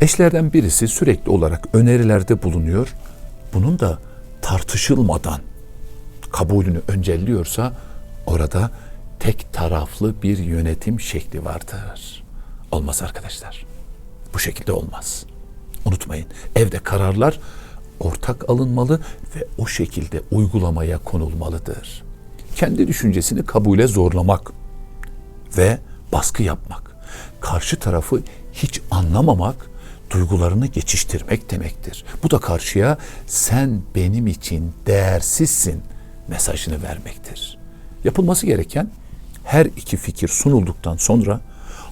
Eşlerden birisi sürekli olarak önerilerde bulunuyor. Bunun da tartışılmadan kabulünü öncelliyorsa orada tek taraflı bir yönetim şekli vardır. Olmaz arkadaşlar. Bu şekilde olmaz. Unutmayın evde kararlar ortak alınmalı ve o şekilde uygulamaya konulmalıdır. Kendi düşüncesini kabule zorlamak ve baskı yapmak, karşı tarafı hiç anlamamak, duygularını geçiştirmek demektir. Bu da karşıya sen benim için değersizsin mesajını vermektir. Yapılması gereken her iki fikir sunulduktan sonra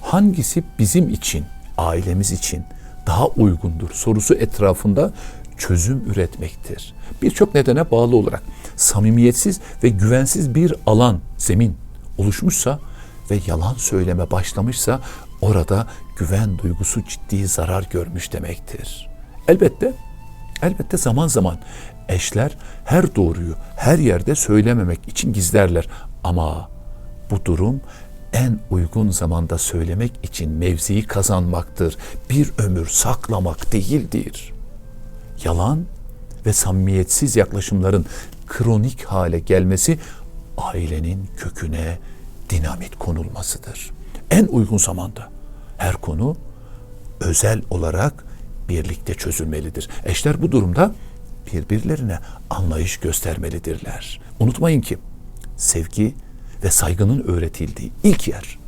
hangisi bizim için, ailemiz için daha uygundur sorusu etrafında çözüm üretmektir. Birçok nedene bağlı olarak samimiyetsiz ve güvensiz bir alan, zemin oluşmuşsa ve yalan söyleme başlamışsa orada güven duygusu ciddi zarar görmüş demektir. Elbette, elbette zaman zaman eşler her doğruyu her yerde söylememek için gizlerler ama bu durum en uygun zamanda söylemek için mevziyi kazanmaktır. Bir ömür saklamak değildir. Yalan ve samimiyetsiz yaklaşımların kronik hale gelmesi ailenin köküne dinamit konulmasıdır. En uygun zamanda her konu özel olarak birlikte çözülmelidir. Eşler bu durumda birbirlerine anlayış göstermelidirler. Unutmayın ki sevgi ve saygının öğretildiği ilk yer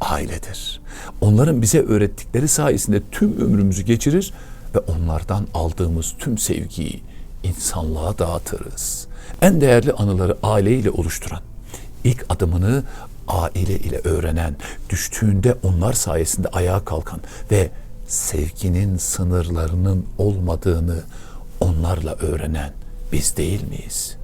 ailedir. Onların bize öğrettikleri sayesinde tüm ömrümüzü geçirir ve onlardan aldığımız tüm sevgiyi insanlığa dağıtırız. En değerli anıları aileyle oluşturan, ilk adımını aile ile öğrenen, düştüğünde onlar sayesinde ayağa kalkan ve sevginin sınırlarının olmadığını onlarla öğrenen biz değil miyiz?